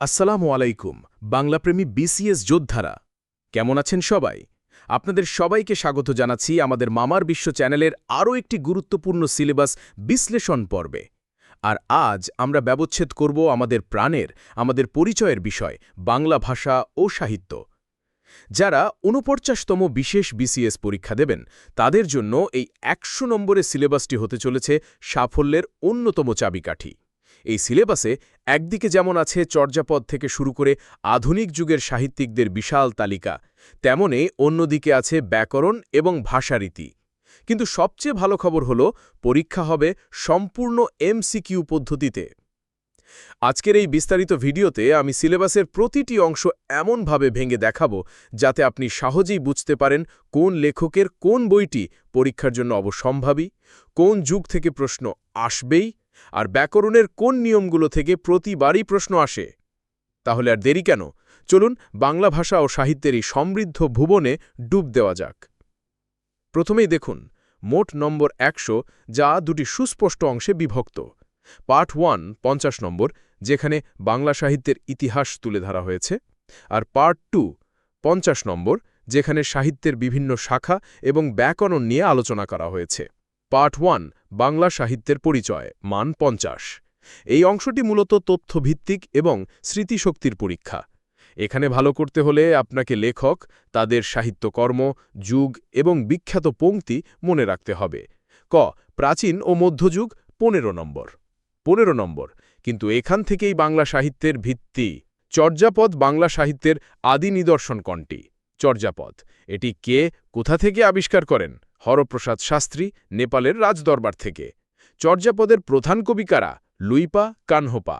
আসসালামু আলাইকুম, বাংলাপ্রেমী বিসিএস যোদ্ধারা। কেমন আছেন সবাই? আপনাদের সবাইকে স্বাগত জানাচ্ছি আমাদের মামার বিশ্ব চ্যানেলের আরও একটি গুরুত্বপূর্ণ সিলেবাস বিশ্লেষণ পর্বে। আর আজ আমরা ব্যবচ্ছেদ করব আমাদের প্রাণের, আমাদের পরিচয়ের বিষয়, বাংলা ভাষা ও সাহিত্য। যারা ঊনপঞ্চাশতম বিশেষ বিসিএস পরীক্ষা দেবেন, তাদের জন্য এই একশো নম্বরের সিলেবাসটি হতে চলেছে সাফল্যের অন্যতম চাবিকাঠি। এই সিলেবাসে একদিকে যেমন আছে চর্যাপদ থেকে শুরু করে আধুনিক যুগের সাহিত্যিকদের বিশাল তালিকা তেমনে অন্যদিকে আছে ব্যাকরণ এবং ভাষারীতি। কিন্তু সবচেয়ে ভালো খবর হল, পরীক্ষা হবে সম্পূর্ণ এমসিকিউ পদ্ধতিতে। আজকের এই বিস্তারিত ভিডিওতে আমি সিলেবাসের প্রতিটি অংশ এমনভাবে ভেঙে দেখাবো, যাতে আপনি সহজেই বুঝতে পারেন কোন লেখকের কোন বইটি পরীক্ষার জন্য অবসম্ভাবী, কোন যুগ থেকে প্রশ্ন আসবেই আর ব্যাকরণের কোন নিয়মগুলো থেকে প্রতিবারই প্রশ্ন আসে? তাহলে আর দেরি কেন? চলুন বাংলা ভাষা ও সাহিত্যের এই সমৃদ্ধ ভুবনে ডুব দেওয়া যাক। প্রথমেই দেখুন, মোট নম্বর একশো, যা দুটি সুস্পষ্ট অংশে বিভক্ত। পার্ট ওয়ান, পঞ্চাশ নম্বর, যেখানে বাংলা সাহিত্যের ইতিহাস তুলে ধরা হয়েছে। আর পার্ট টু, পঞ্চাশ নম্বর, যেখানে সাহিত্যের বিভিন্ন শাখা এবং ব্যাকরণ নিয়ে আলোচনা করা হয়েছে। পার্ট ওয়ান, বাংলা সাহিত্যের পরিচয়, মান পঞ্চাশ। এই অংশটি মূলত তথ্যভিত্তিক এবং স্মৃতিশক্তির পরীক্ষা। এখানে ভালো করতে হলে আপনাকে লেখক, তাদের সাহিত্যকর্ম, যুগ এবং বিখ্যাত পংক্তি মনে রাখতে হবে। ক, প্রাচীন ও মধ্যযুগ, পনেরো নম্বর। পনেরো নম্বর, কিন্তু এখান থেকেই বাংলা সাহিত্যের ভিত্তি। চর্যাপদ বাংলা সাহিত্যের আদি নিদর্শন কণ্টি চর্যাপদ। এটি কে কোথা থেকে আবিষ্কার করেন? হরপ্রসাদ শাস্ত্রী, নেপালের রাজদরবার থেকে। চর্যাপদের প্রধান কবিকারা লুইপা কানহোপা।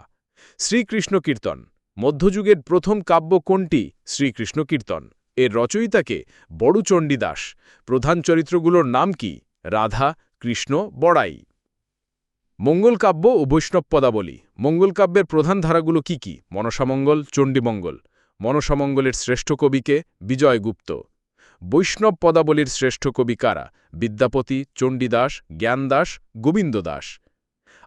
শ্রীকৃষ্ণ কীর্তন। মধ্যযুগের প্রথম কাব্য কোনটি? শ্রীকৃষ্ণ কীর্তন। এর রচয়িতাকে বড়ুচণ্ডী দাস প্রধান চরিত্রগুলোর নাম কি? রাধা, কৃষ্ণ, বড়াই। মঙ্গল কাব্য ও বৈষ্ণব পদাবলী মঙ্গল কাব্যের প্রধান ধারাগুলো কি কি? মনসামঙ্গল চণ্ডীমঙ্গল মনসামঙ্গলের শ্রেষ্ঠ কবিকে বিজয়গুপ্ত বৈষ্ণব পদাবলীর শ্রেষ্ঠ কবি কারা? বিদ্যাপতি, চণ্ডীদাস, জ্ঞানদাস গোবিন্দ দাস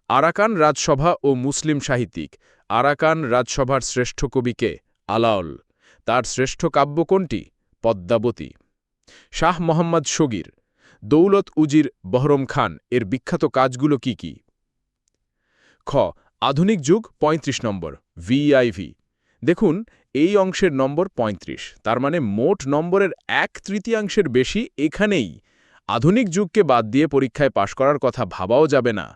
আরাকান রাজসভা ও মুসলিম সাহিত্যিক। আরাকান রাজসভার শ্রেষ্ঠ কবিকে আলাওল। তার শ্রেষ্ঠ কাব্য কোনটি? পদ্মাবতী। শাহ মোহাম্মদ শগির। দৌলত উজির বহরম খান। এর বিখ্যাত কাজগুলো কি কি? খ, আধুনিক যুগ ৩৫ নম্বর। ভিআইভি। দেখুন, এই অংশের নম্বর ৩৫ তার মানে মোট নম্বরের এক তৃতীয়াংশের বেশি এখানেই। আধুনিক যুগকে বাদ দিয়ে পরীক্ষায় পাশ করার কথা ভাবাও যাবে না।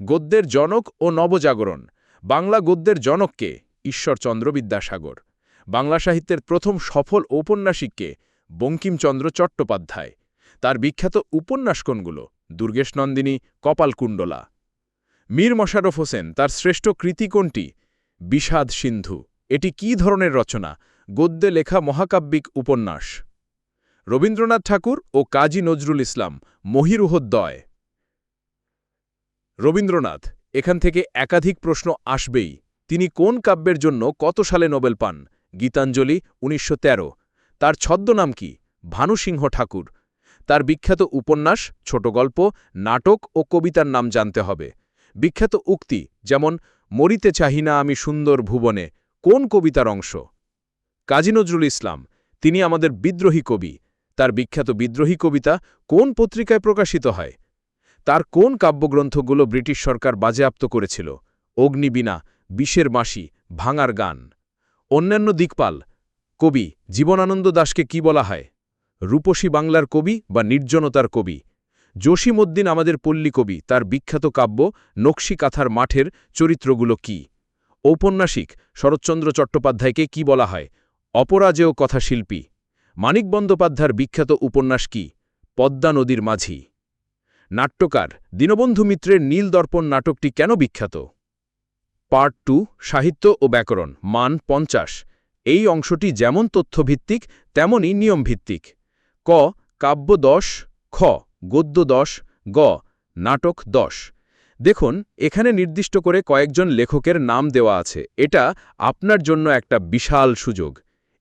গদ্যের জনক ও নবজাগরণ, বাংলা গদ্যের জনককে, ঈশ্বরচন্দ্র বিদ্যাসাগর। বাংলা সাহিত্যের প্রথম সফল ঔপন্যাসিককে, বঙ্কিমচন্দ্র চট্টোপাধ্যায়। তার বিখ্যাত উপন্যাস কোনগুলো দুর্গেশ নন্দিনী কপালকুণ্ডলা মীর মশারফ হোসেন, তার শ্রেষ্ঠ কৃতি কোনটি? বিষাদ সিন্ধু। এটি কি ধরনের রচনা? গদ্যে লেখা মহাকাব্যিক উপন্যাস। রবীন্দ্রনাথ ঠাকুর ও কাজী নজরুল ইসলাম, মহিরুহদ্দয়। রবীন্দ্রনাথ, এখান থেকে একাধিক প্রশ্ন আসবেই। তিনি কোন কাব্যের জন্য কত সালে নোবেল পান? গীতাঞ্জলি ১৯১৩ তার ছদ্মনাম কি? ভানুসিংহ ঠাকুর। তার বিখ্যাত উপন্যাস, ছোট গল্প, নাটক ও কবিতার নাম জানতে হবে। বিখ্যাত উক্তি, যেমন, মরিতে চাহি না আমি সুন্দর ভুবনে। কোন কবিতার অংশ? কাজী নজরুল ইসলাম, তিনি আমাদের বিদ্রোহী কবি। তার বিখ্যাত বিদ্রোহী কবিতা কোন পত্রিকায় প্রকাশিত হয়? তার কোন কাব্যগ্রন্থগুলো ব্রিটিশ সরকার বাজেয়াপ্ত করেছিল? অগ্নিবীণা, বিষের মাসি, ভাঙার গান। অন্যান্য দিকপাল, কবি জীবনানন্দ দাসকে কি বলা হয়? রূপসী বাংলার কবি বা নির্জনতার কবি? জসীমউদ্দিন আমাদের পল্লী কবি, তার বিখ্যাত কাব্য নকশি কাথার মাঠের চরিত্রগুলো কি? ঔপন্যাসিক শরৎচন্দ্র চট্টোপাধ্যায়কে কি বলা হয়? অপরাজেয় কথাশিল্পী। মানিক বন্দ্যোপাধ্যায়ের বিখ্যাত উপন্যাস কি? পদ্মা নদীর মাঝি। নাট্যকার দীনবন্ধু মিত্রের নীল দর্পণ নাটকটি কেন বিখ্যাত? পার্ট টু, সাহিত্য ও ব্যাকরণ, মান পঞ্চাশ। এই অংশটি যেমন তথ্যভিত্তিক, তেমনই নিয়মভিত্তিক। ক, কাব্য দশ, খ, গদ্য দশ, গ, নাটক দশ। দেখুন, এখানে নির্দিষ্ট করে কয়েকজন লেখকের নাম দেওয়া আছে। এটা আপনার জন্য একটা বিশাল সুযোগ।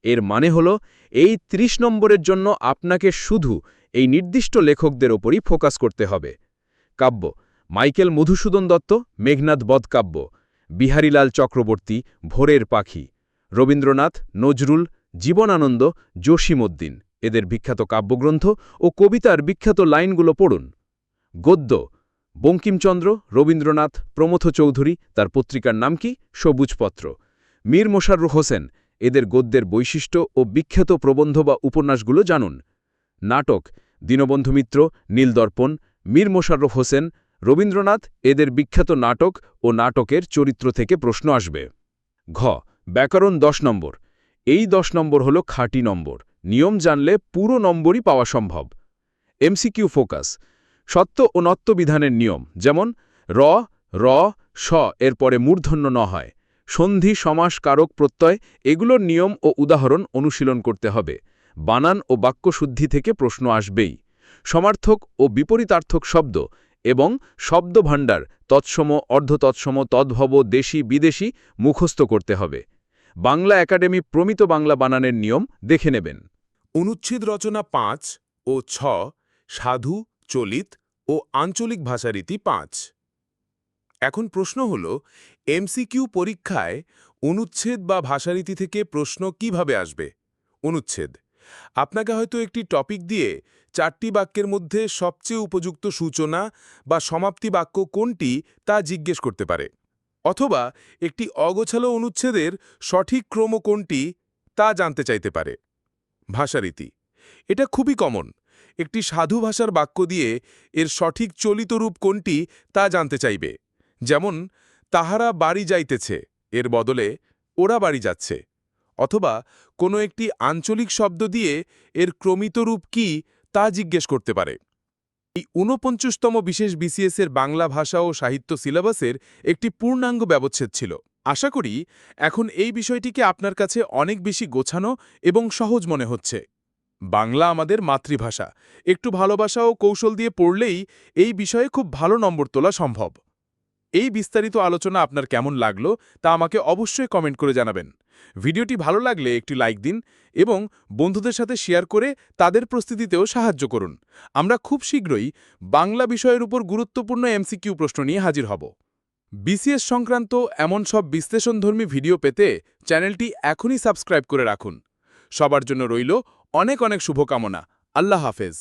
এর মানে হল, এই ৩০ নম্বরের জন্য আপনাকে শুধু এই নির্দিষ্ট লেখকদের ওপরই ফোকাস করতে হবে। কাব্য, মাইকেল মধুসূদন দত্ত মেঘনাথ বধ কাব্য, বিহারীলাল চক্রবর্তী, ভোরের পাখি, রবীন্দ্রনাথ, নজরুল, জীবনানন্দ, জসীমউদ্দিন। এদের বিখ্যাত কাব্যগ্রন্থ ও কবিতার বিখ্যাত লাইনগুলো পড়ুন। গদ্য বঙ্কিমচন্দ্র, রবীন্দ্রনাথ, প্রমথ চৌধুরী, তার পত্রিকার নাম কি? সবুজপত্র। মীর মোশাররফ হোসেন, এদের গদ্যের বৈশিষ্ট্য ও বিখ্যাত প্রবন্ধ বা উপন্যাসগুলো জানুন। নাটক, দীনবন্ধু মিত্র নীলদর্পণ মীর মোশাররফ হোসেন, রবীন্দ্রনাথ, এদের বিখ্যাত নাটক ও নাটকের চরিত্র থেকে প্রশ্ন আসবে। ঘ, ব্যাকরণ দশ নম্বর। এই দশ নম্বর হল খাঁটি নম্বর। নিয়ম জানলে পুরো নম্বরই পাওয়া সম্ভব। MCQ focus. সত্য ও নত্ব বিধানের নিয়ম, যেমন র র, স, এর পরে মূর্ধন্য ন হয়। সন্ধি, সমাস, কারক, প্রত্যয়, এগুলোর নিয়ম ও উদাহরণ অনুশীলন করতে হবে। বানান ও বাক্যশুদ্ধি থেকে প্রশ্ন আসবেই। সমার্থক ও বিপরীতার্থক শব্দ এবং শব্দভাণ্ডার তৎসম, অর্ধতৎসম, তদ্ভব, দেশি, বিদেশি মুখস্থ করতে হবে। বাংলা একাডেমি প্রমিত বাংলা বানানের নিয়ম দেখে নেবেন। অনুচ্ছেদ রচনা পাঁচ ও ছ, সাধু চলিত ও আঞ্চলিক ভাষারীতি পাঁচ। এখন প্রশ্ন হল, এমসিকিউ পরীক্ষায় অনুচ্ছেদ বা ভাষারীতি থেকে প্রশ্ন কীভাবে আসবে? অনুচ্ছেদ। আপনাকে হয়তো একটি টপিক দিয়ে চারটি বাক্যের মধ্যে সবচেয়ে উপযুক্ত সূচনা বা সমাপ্তি বাক্য কোনটি তা জিজ্ঞেস করতে পারে। অথবা একটি অগোছালো অনুচ্ছেদের সঠিক ক্রম কোনটি তা জানতে চাইতে পারে। ভাষারীতি এটা খুবই কমন। একটি সাধু ভাষার বাক্য দিয়ে এর সঠিক চলিত রূপ কোনটি তা জানতে চাইবে। যেমন, তাহারা বাড়ি যাইতেছে। এর বদলে, ওরা বাড়ি যাচ্ছে। অথবা, কোনো একটি আঞ্চলিক শব্দ দিয়ে এর ক্রমিত রূপ কি তা জিজ্ঞেস করতে পারে। এই ঊনপঞ্চাশতম বিশেষ বিসিএসের বাংলা ভাষা ও সাহিত্য সিলেবাসের একটি পূর্ণাঙ্গ ব্যবচ্ছেদ ছিল। আশা করি, এখন এই বিষয়টিকে আপনার কাছে অনেক বেশি গোছানো এবং সহজ মনে হচ্ছে। বাংলা আমাদের মাতৃভাষা। একটু ভালোবাসা ও কৌশল দিয়ে পড়লেই এই বিষয়ে খুব ভালো নম্বর তোলা সম্ভব। এই বিস্তারিত আলোচনা আপনার কেমন লাগল তা আমাকে অবশ্যই কমেন্ট করে জানাবেন। ভিডিওটি ভালো লাগলে একটি লাইক দিন এবং বন্ধুদের সাথে শেয়ার করে তাদের প্রস্তুতিতেও সাহায্য করুন। আমরা খুব শীঘ্রই বাংলা বিষয়ের উপর গুরুত্বপূর্ণ এমসিকিউ প্রশ্ন নিয়ে হাজির হব। বিসিএস সংক্রান্ত এমন সব বিশ্লেষণধর্মী ভিডিও পেতে চ্যানেলটি এখনই সাবস্ক্রাইব করে রাখুন। সবার জন্য রইল অনেক অনেক শুভকামনা। আল্লাহ হাফেজ।